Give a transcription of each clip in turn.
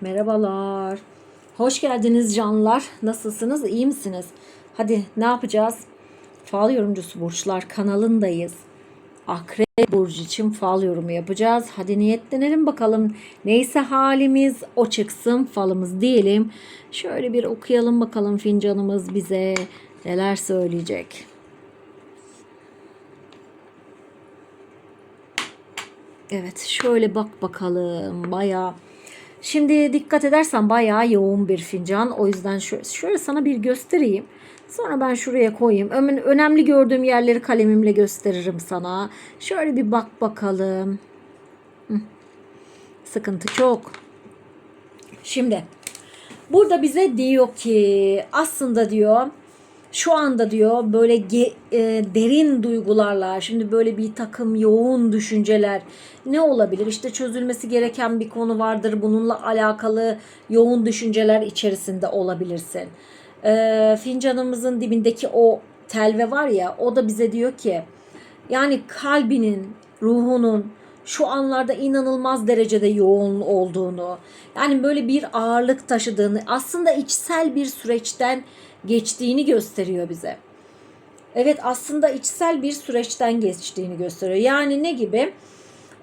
Merhabalar. Hoş geldiniz canlar. Nasılsınız? İyi misiniz? Hadi ne yapacağız? Fal yorumcusu burçlar kanalındayız. Akrep burcu için fal yorumu yapacağız. Hadi niyetlenelim bakalım. Neyse halimiz o çıksın falımız diyelim. Şöyle bir okuyalım bakalım fincanımız bize neler söyleyecek. Evet şöyle bak bakalım bayağı. Şimdi dikkat edersen bayağı yoğun bir fincan. O yüzden şöyle, şöyle sana bir göstereyim. Sonra ben şuraya koyayım. Önemli gördüğüm yerleri kalemimle gösteririm sana. Şöyle bir bak bakalım. Sıkıntı çok. Şimdi burada bize diyor ki aslında diyor şu anda diyor böyle ge- e, derin duygularla şimdi böyle bir takım yoğun düşünceler ne olabilir? İşte çözülmesi gereken bir konu vardır. Bununla alakalı yoğun düşünceler içerisinde olabilirsin. E, fincanımızın dibindeki o telve var ya o da bize diyor ki yani kalbinin, ruhunun şu anlarda inanılmaz derecede yoğun olduğunu, yani böyle bir ağırlık taşıdığını, aslında içsel bir süreçten geçtiğini gösteriyor bize. Evet aslında içsel bir süreçten geçtiğini gösteriyor. Yani ne gibi?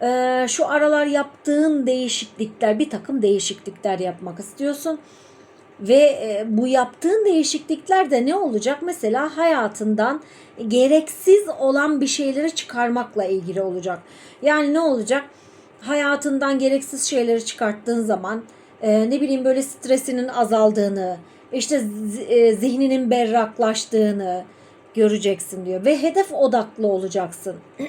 Ee, şu aralar yaptığın değişiklikler, bir takım değişiklikler yapmak istiyorsun. Ve e, bu yaptığın değişiklikler de ne olacak? Mesela hayatından gereksiz olan bir şeyleri çıkarmakla ilgili olacak. Yani ne olacak? Hayatından gereksiz şeyleri çıkarttığın zaman e, ne bileyim böyle stresinin azaldığını, işte e, zihninin berraklaştığını göreceksin diyor. Ve hedef odaklı olacaksın.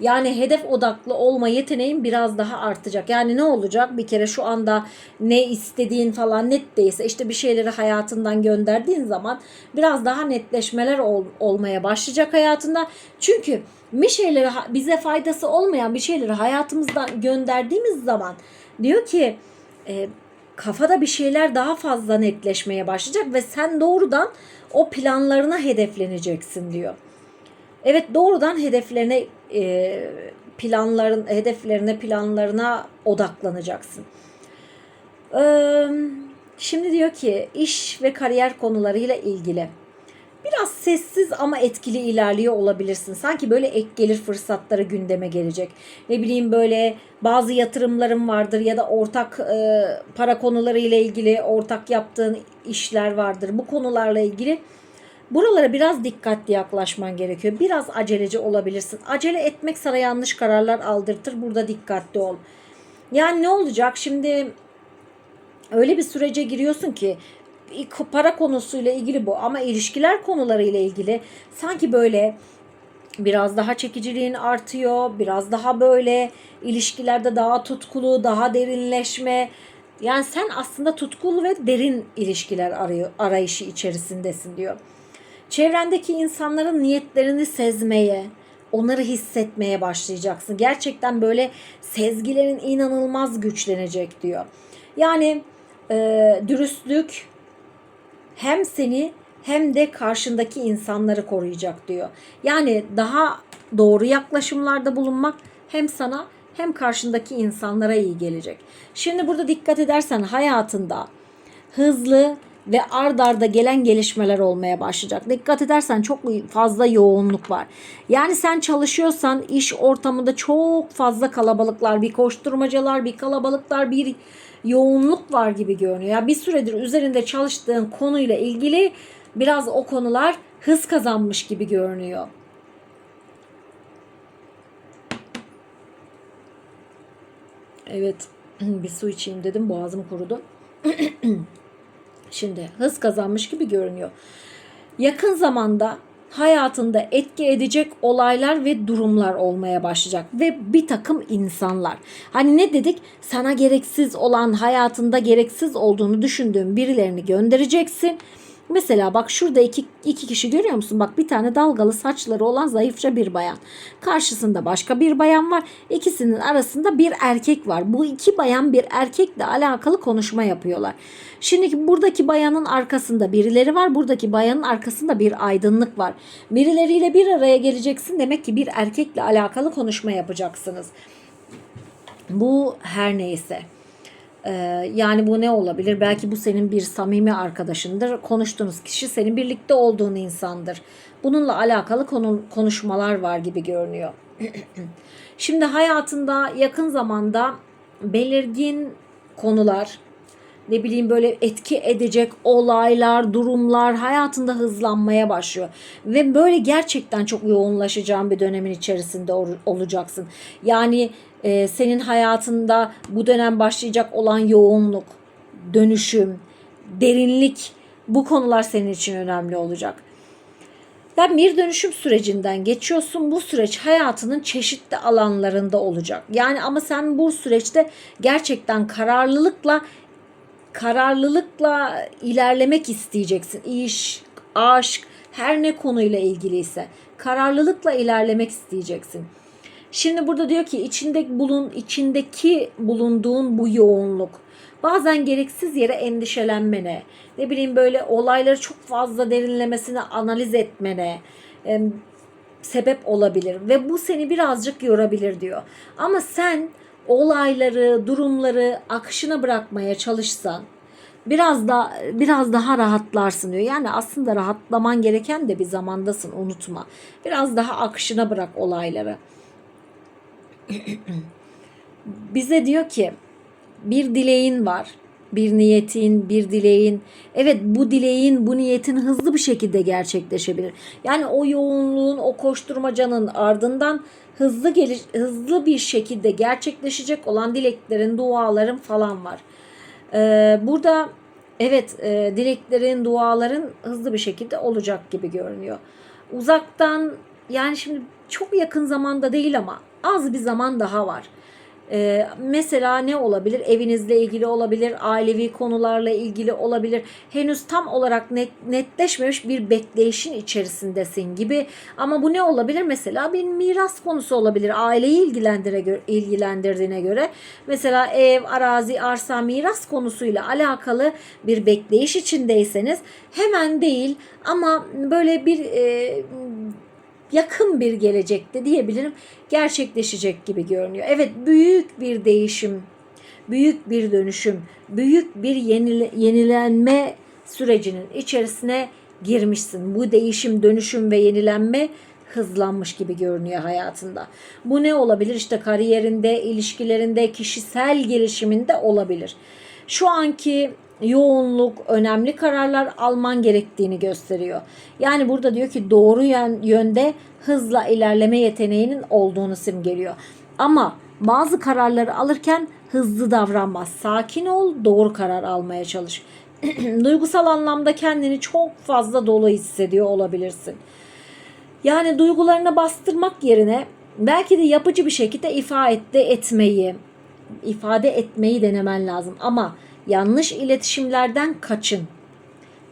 Yani hedef odaklı olma yeteneğin biraz daha artacak. Yani ne olacak? Bir kere şu anda ne istediğin falan net değilse işte bir şeyleri hayatından gönderdiğin zaman biraz daha netleşmeler ol, olmaya başlayacak hayatında. Çünkü bir şeyleri bize faydası olmayan bir şeyleri hayatımızdan gönderdiğimiz zaman diyor ki e, kafada bir şeyler daha fazla netleşmeye başlayacak ve sen doğrudan o planlarına hedefleneceksin diyor. Evet doğrudan hedeflerine e, planların hedeflerine planlarına odaklanacaksın. Şimdi diyor ki iş ve kariyer konularıyla ilgili biraz sessiz ama etkili ilerliyor olabilirsin. Sanki böyle ek gelir fırsatları gündeme gelecek. Ne bileyim böyle bazı yatırımların vardır ya da ortak e, para konuları ile ilgili ortak yaptığın işler vardır. Bu konularla ilgili Buralara biraz dikkatli yaklaşman gerekiyor. Biraz aceleci olabilirsin. Acele etmek sana yanlış kararlar aldırtır. Burada dikkatli ol. Yani ne olacak? Şimdi öyle bir sürece giriyorsun ki para konusuyla ilgili bu ama ilişkiler konularıyla ilgili sanki böyle biraz daha çekiciliğin artıyor. Biraz daha böyle ilişkilerde daha tutkulu, daha derinleşme. Yani sen aslında tutkulu ve derin ilişkiler arayışı içerisindesin diyor. Çevrendeki insanların niyetlerini sezmeye, onları hissetmeye başlayacaksın. Gerçekten böyle sezgilerin inanılmaz güçlenecek diyor. Yani e, dürüstlük hem seni hem de karşındaki insanları koruyacak diyor. Yani daha doğru yaklaşımlarda bulunmak hem sana hem karşındaki insanlara iyi gelecek. Şimdi burada dikkat edersen hayatında hızlı ve ard arda gelen gelişmeler olmaya başlayacak. Dikkat edersen çok fazla yoğunluk var. Yani sen çalışıyorsan iş ortamında çok fazla kalabalıklar, bir koşturmacalar, bir kalabalıklar, bir yoğunluk var gibi görünüyor. Yani bir süredir üzerinde çalıştığın konuyla ilgili biraz o konular hız kazanmış gibi görünüyor. Evet, bir su içeyim dedim. Boğazım kurudu. Şimdi hız kazanmış gibi görünüyor. Yakın zamanda hayatında etki edecek olaylar ve durumlar olmaya başlayacak ve bir takım insanlar. Hani ne dedik? Sana gereksiz olan hayatında gereksiz olduğunu düşündüğün birilerini göndereceksin Mesela bak şurada iki, iki kişi görüyor musun? Bak bir tane dalgalı saçları olan zayıfça bir bayan. Karşısında başka bir bayan var. İkisinin arasında bir erkek var. Bu iki bayan bir erkekle alakalı konuşma yapıyorlar. Şimdi buradaki bayanın arkasında birileri var. Buradaki bayanın arkasında bir aydınlık var. Birileriyle bir araya geleceksin. Demek ki bir erkekle alakalı konuşma yapacaksınız. Bu her neyse. Ee, yani bu ne olabilir? Belki bu senin bir samimi arkadaşındır. Konuştuğunuz kişi senin birlikte olduğun insandır. Bununla alakalı konu, konuşmalar var gibi görünüyor. Şimdi hayatında yakın zamanda belirgin konular, ne bileyim böyle etki edecek olaylar, durumlar hayatında hızlanmaya başlıyor. Ve böyle gerçekten çok yoğunlaşacağın bir dönemin içerisinde ol- olacaksın. Yani e, senin hayatında bu dönem başlayacak olan yoğunluk, dönüşüm, derinlik bu konular senin için önemli olacak. Yani bir dönüşüm sürecinden geçiyorsun. Bu süreç hayatının çeşitli alanlarında olacak. Yani ama sen bu süreçte gerçekten kararlılıkla kararlılıkla ilerlemek isteyeceksin. İş, aşk, her ne konuyla ilgiliyse kararlılıkla ilerlemek isteyeceksin. Şimdi burada diyor ki içinde bulun içindeki bulunduğun bu yoğunluk bazen gereksiz yere endişelenmene, ne bileyim böyle olayları çok fazla derinlemesine analiz etmene e, sebep olabilir ve bu seni birazcık yorabilir diyor. Ama sen olayları, durumları akışına bırakmaya çalışsan biraz da biraz daha rahatlarsın diyor. Yani aslında rahatlaman gereken de bir zamandasın unutma. Biraz daha akışına bırak olayları. Bize diyor ki bir dileğin var. Bir niyetin, bir dileğin. Evet bu dileğin, bu niyetin hızlı bir şekilde gerçekleşebilir. Yani o yoğunluğun, o koşturmacanın ardından hızlı geliş, hızlı bir şekilde gerçekleşecek olan dileklerin, duaların falan var. Ee, burada evet e, dileklerin, duaların hızlı bir şekilde olacak gibi görünüyor. Uzaktan yani şimdi çok yakın zamanda değil ama az bir zaman daha var. Ee, mesela ne olabilir? Evinizle ilgili olabilir, ailevi konularla ilgili olabilir. Henüz tam olarak net, netleşmemiş bir bekleyişin içerisindesin gibi. Ama bu ne olabilir? Mesela bir miras konusu olabilir. Aileyi ilgilendire, ilgilendirdiğine göre. Mesela ev, arazi, arsa, miras konusuyla alakalı bir bekleyiş içindeyseniz hemen değil ama böyle bir e, yakın bir gelecekte diyebilirim gerçekleşecek gibi görünüyor. Evet büyük bir değişim, büyük bir dönüşüm, büyük bir yenile, yenilenme sürecinin içerisine girmişsin. Bu değişim, dönüşüm ve yenilenme hızlanmış gibi görünüyor hayatında. Bu ne olabilir? İşte kariyerinde, ilişkilerinde, kişisel gelişiminde olabilir. Şu anki yoğunluk, önemli kararlar alman gerektiğini gösteriyor. Yani burada diyor ki doğru yönde hızla ilerleme yeteneğinin olduğunu simgeliyor. Ama bazı kararları alırken hızlı davranmaz. Sakin ol, doğru karar almaya çalış. Duygusal anlamda kendini çok fazla dolu hissediyor olabilirsin. Yani duygularını bastırmak yerine belki de yapıcı bir şekilde ifade etmeyi, ifade etmeyi denemen lazım. Ama yanlış iletişimlerden kaçın.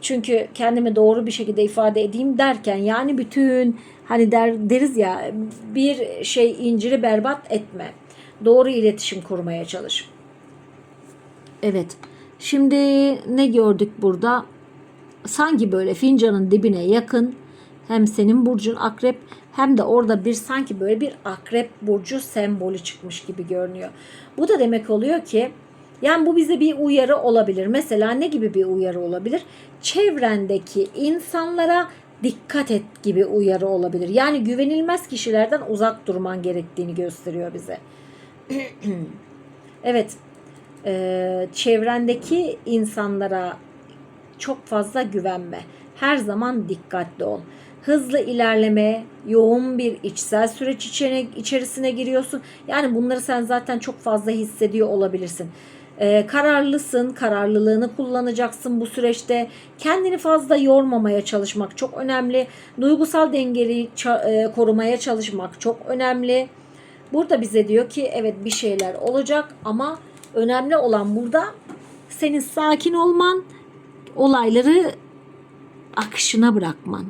Çünkü kendimi doğru bir şekilde ifade edeyim derken yani bütün hani der, deriz ya bir şey inciri berbat etme. Doğru iletişim kurmaya çalış. Evet. Şimdi ne gördük burada? Sanki böyle fincanın dibine yakın hem senin burcun akrep hem de orada bir sanki böyle bir akrep burcu sembolü çıkmış gibi görünüyor. Bu da demek oluyor ki yani bu bize bir uyarı olabilir. Mesela ne gibi bir uyarı olabilir? Çevrendeki insanlara dikkat et gibi uyarı olabilir. Yani güvenilmez kişilerden uzak durman gerektiğini gösteriyor bize. evet, e, çevrendeki insanlara çok fazla güvenme. Her zaman dikkatli ol. Hızlı ilerleme, yoğun bir içsel süreç içine, içerisine giriyorsun. Yani bunları sen zaten çok fazla hissediyor olabilirsin. Ee, kararlısın, kararlılığını kullanacaksın bu süreçte. Kendini fazla yormamaya çalışmak çok önemli. Duygusal dengeli e, korumaya çalışmak çok önemli. Burada bize diyor ki evet bir şeyler olacak ama önemli olan burada senin sakin olman, olayları akışına bırakman.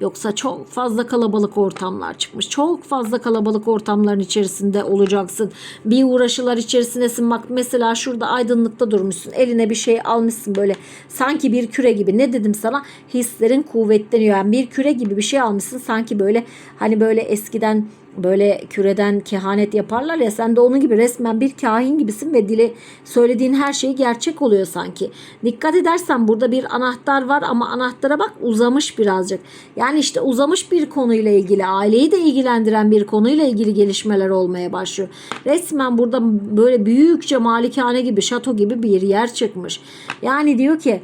Yoksa çok fazla kalabalık ortamlar çıkmış. Çok fazla kalabalık ortamların içerisinde olacaksın. Bir uğraşılar içerisindesin. Bak mesela şurada aydınlıkta durmuşsun. Eline bir şey almışsın böyle. Sanki bir küre gibi. Ne dedim sana? Hislerin kuvvetleniyor. Yani bir küre gibi bir şey almışsın. Sanki böyle hani böyle eskiden böyle küreden kehanet yaparlar ya sen de onun gibi resmen bir kahin gibisin ve dile söylediğin her şey gerçek oluyor sanki. Dikkat edersen burada bir anahtar var ama anahtara bak uzamış birazcık. Yani işte uzamış bir konuyla ilgili aileyi de ilgilendiren bir konuyla ilgili gelişmeler olmaya başlıyor. Resmen burada böyle büyükçe malikane gibi şato gibi bir yer çıkmış. Yani diyor ki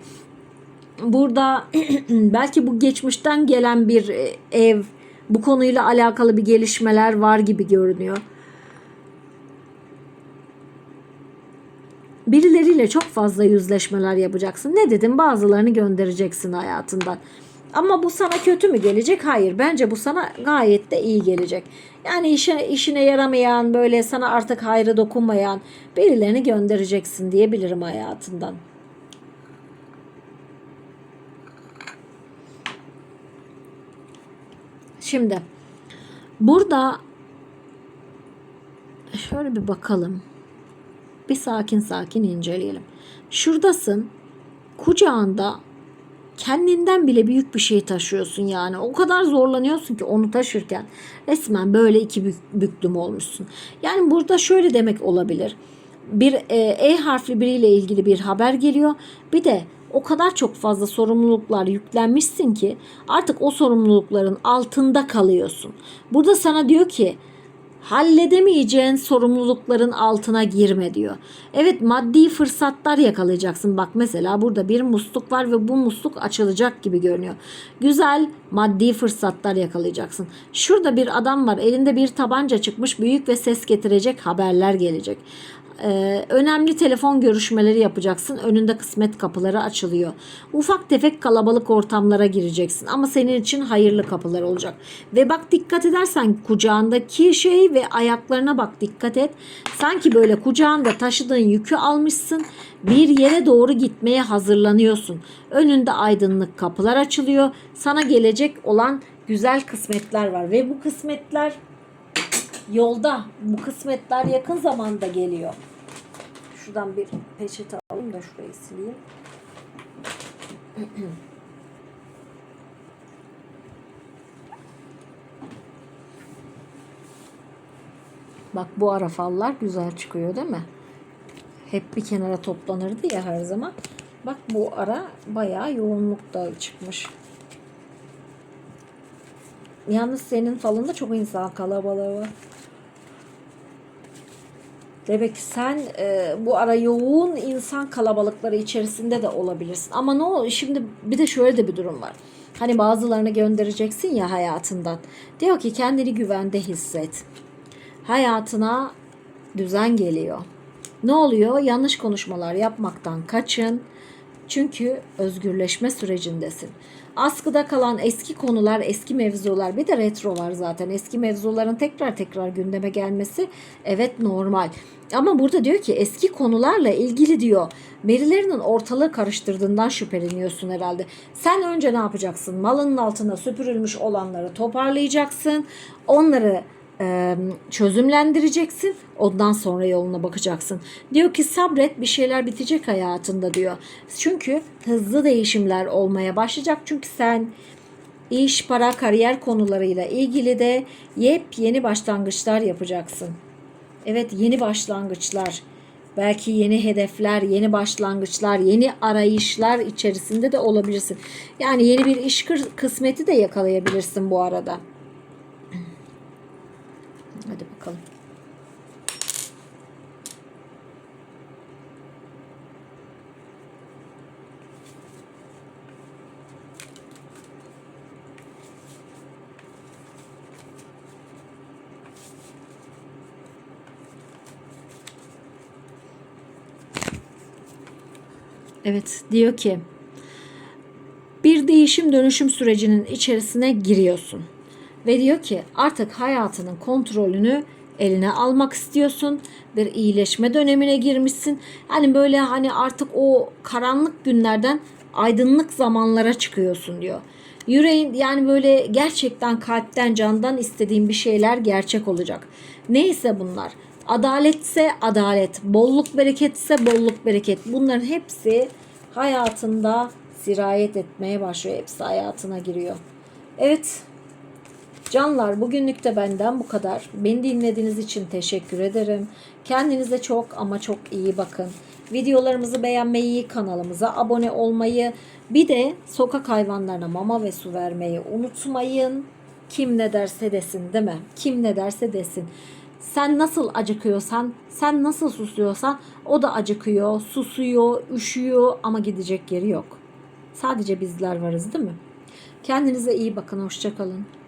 burada belki bu geçmişten gelen bir e, ev bu konuyla alakalı bir gelişmeler var gibi görünüyor. Birileriyle çok fazla yüzleşmeler yapacaksın. Ne dedim? Bazılarını göndereceksin hayatından. Ama bu sana kötü mü gelecek? Hayır. Bence bu sana gayet de iyi gelecek. Yani işe, işine yaramayan, böyle sana artık hayrı dokunmayan birilerini göndereceksin diyebilirim hayatından. Şimdi burada şöyle bir bakalım. Bir sakin sakin inceleyelim. Şuradasın. Kucağında kendinden bile büyük bir şey taşıyorsun yani. O kadar zorlanıyorsun ki onu taşırken resmen böyle iki bük, büklüm olmuşsun. Yani burada şöyle demek olabilir. Bir e, E harfli biriyle ilgili bir haber geliyor. Bir de o kadar çok fazla sorumluluklar yüklenmişsin ki artık o sorumlulukların altında kalıyorsun. Burada sana diyor ki halledemeyeceğin sorumlulukların altına girme diyor. Evet maddi fırsatlar yakalayacaksın. Bak mesela burada bir musluk var ve bu musluk açılacak gibi görünüyor. Güzel maddi fırsatlar yakalayacaksın. Şurada bir adam var elinde bir tabanca çıkmış büyük ve ses getirecek haberler gelecek. Ee, önemli telefon görüşmeleri yapacaksın. Önünde kısmet kapıları açılıyor. Ufak tefek kalabalık ortamlara gireceksin. Ama senin için hayırlı kapılar olacak. Ve bak dikkat edersen kucağındaki şey ve ayaklarına bak dikkat et. Sanki böyle kucağında taşıdığın yükü almışsın. Bir yere doğru gitmeye hazırlanıyorsun. Önünde aydınlık kapılar açılıyor. Sana gelecek olan güzel kısmetler var. Ve bu kısmetler yolda. Bu kısmetler yakın zamanda geliyor. Şuradan bir peçete alayım da şurayı sileyim. Bak bu ara fallar güzel çıkıyor değil mi? Hep bir kenara toplanırdı ya her zaman. Bak bu ara bayağı yoğunlukta çıkmış. Yalnız senin falında çok insan kalabalığı var. Demek ki sen e, bu ara yoğun insan kalabalıkları içerisinde de olabilirsin. Ama ne ol şimdi bir de şöyle de bir durum var. Hani bazılarını göndereceksin ya hayatından. Diyor ki kendini güvende hisset. Hayatına düzen geliyor. Ne oluyor? Yanlış konuşmalar yapmaktan kaçın. Çünkü özgürleşme sürecindesin. Askıda kalan eski konular, eski mevzular bir de retro var zaten. Eski mevzuların tekrar tekrar gündeme gelmesi evet normal. Ama burada diyor ki eski konularla ilgili diyor verilerinin ortalığı karıştırdığından şüpheleniyorsun herhalde. Sen önce ne yapacaksın? Malının altına süpürülmüş olanları toparlayacaksın. Onları çözümlendireceksin. Ondan sonra yoluna bakacaksın. Diyor ki sabret bir şeyler bitecek hayatında diyor. Çünkü hızlı değişimler olmaya başlayacak. Çünkü sen iş, para, kariyer konularıyla ilgili de yepyeni başlangıçlar yapacaksın. Evet yeni başlangıçlar. Belki yeni hedefler, yeni başlangıçlar, yeni arayışlar içerisinde de olabilirsin. Yani yeni bir iş kısmeti de yakalayabilirsin bu arada. Hadi bakalım. Evet diyor ki bir değişim dönüşüm sürecinin içerisine giriyorsun. Ve diyor ki artık hayatının kontrolünü eline almak istiyorsun. Bir iyileşme dönemine girmişsin. Yani böyle hani artık o karanlık günlerden aydınlık zamanlara çıkıyorsun diyor. Yüreğin yani böyle gerçekten kalpten candan istediğin bir şeyler gerçek olacak. Neyse bunlar. Adaletse adalet, bolluk bereketse bolluk bereket. Bunların hepsi hayatında sirayet etmeye başlıyor. Hepsi hayatına giriyor. Evet Canlar bugünlük de benden bu kadar. Beni dinlediğiniz için teşekkür ederim. Kendinize çok ama çok iyi bakın. Videolarımızı beğenmeyi, kanalımıza abone olmayı, bir de sokak hayvanlarına mama ve su vermeyi unutmayın. Kim ne derse desin değil mi? Kim ne derse desin. Sen nasıl acıkıyorsan, sen nasıl susuyorsan o da acıkıyor, susuyor, üşüyor ama gidecek yeri yok. Sadece bizler varız değil mi? Kendinize iyi bakın, hoşçakalın.